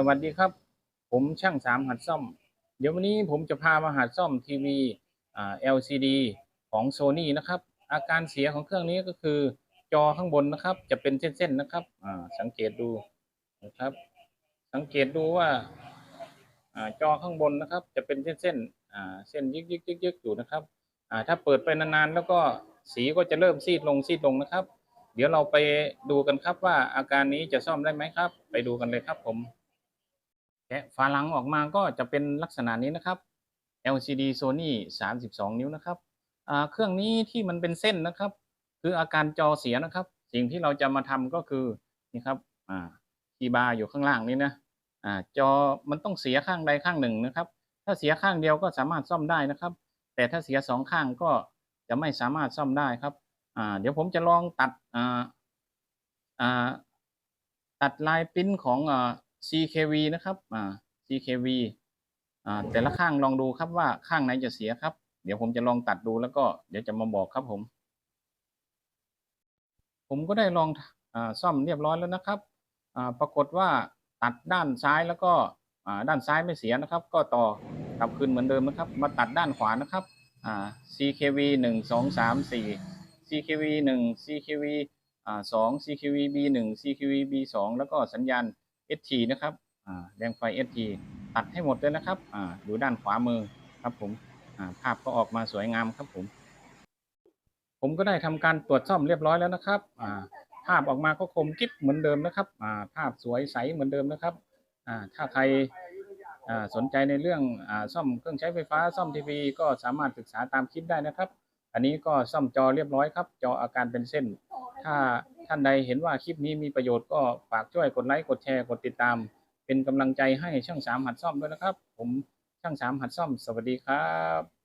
สวัสดีครับ ผมช่างสามหัดซ่อม เดี๋ยววันนี้ผมจะพามาหัดซ่อมทีวีอ่า LCD ของ Sony นะครับ อาการเสียของเครื่องนี้ก็คือ จอข้างบนนะครับ จะเป็นเส้นๆนะครับอ่าสังเกตดูนะครับ สังเกตดูว่าอ่าจอข้างบนนะครับ จะเป็นเส้นๆอ่าเส้นยึกยึกยึกยึกอยู่นะครับอ่าถ้าเปิดไปนานๆแล้วก็สีก็จะเริ่มซีดลงซีดลงนะครับ เดี๋ยวเราไปดูกันครับว่าอาการนี้จะซ่อมได้ไหมครับ ไปดูกันเลยครับผม แกะฝาหลังออกมาก็จะเป็นลักษณะนี้นะครับ LCD Sony 32 นิ้วนะครับเครื่องนี้ที่มันเป็นเส้นนะครับ คืออาการจอเสียนะครับ สิ่งที่เราจะมาทำก็คือนี่ครับอ่าคีย์บาร์อยู่ข้างล่างนี้นะอ่าจอมันต้องเสียข้างใดข้างหนึ่งนะครับ ถ้าเสียข้างเดียวก็สามารถซ่อมได้นะครับ แต่ถ้าเสียสองข้างก็จะไม่สามารถซ่อมได้ครับอ่าเดี๋ยวผมจะลองตัดอ่าอ่าตัดลายปริ้นของ CKV นะครับอ่า CKV อ่าแต่ละข้างลองดูครับว่าข้างไหนจะเสียครับ เดี๋ยวผมจะลองตัดดูแล้วก็เดี๋ยวจะมาบอกครับผม ผมก็ได้ลองอ่าซ่อมเรียบร้อยแล้วนะครับอ่าปรากฏว่าตัดด้านซ้ายแล้วก็อ่าด้านซ้ายไม่เสียนะครับ ก็ต่อกลับคืนเหมือนเดิมนะครับ มาตัดด้านขวานะครับอ่า CKV หนึ่งสองสามสี่ CKV หนึ่ง CKV อ่าสอง CQV B หนึ่ง CQV B สองแล้วก็สัญญาณ ST นะครับแดงไฟ ST ตัดให้หมดเลยนะครับอ่าดูด้านขวามือครับผมาภาพก็ออกมาสวยงามครับผม ผมก็ได้ทำการตรวจซ่อมเรียบร้อยแล้วนะครับภาพออกมาก็คมกิ๊บเหมือนเดิมนะครับภาพสวยใสเหมือนเดิมนะครับถ้าใครสนใจในเรื่องอซ่อมเครื่องใช้ไฟฟ้าซ่อมทีวีก็สามารถศึกษาตามคลิปได้นะครับ อันนี้ก็ซ่อมจอเรียบร้อยครับ จออาการเป็นเส้น ถ้า ท่านใดเห็นว่าคลิปนี้มีประโยชน์ก็ฝากช่วยกดไลค์กดแชร์กดติดตาม เป็นกำลังใจให้ช่างสามหัดซ่อมด้วยนะครับ ผมช่างสามหัดซ่อม สวัสดีครับ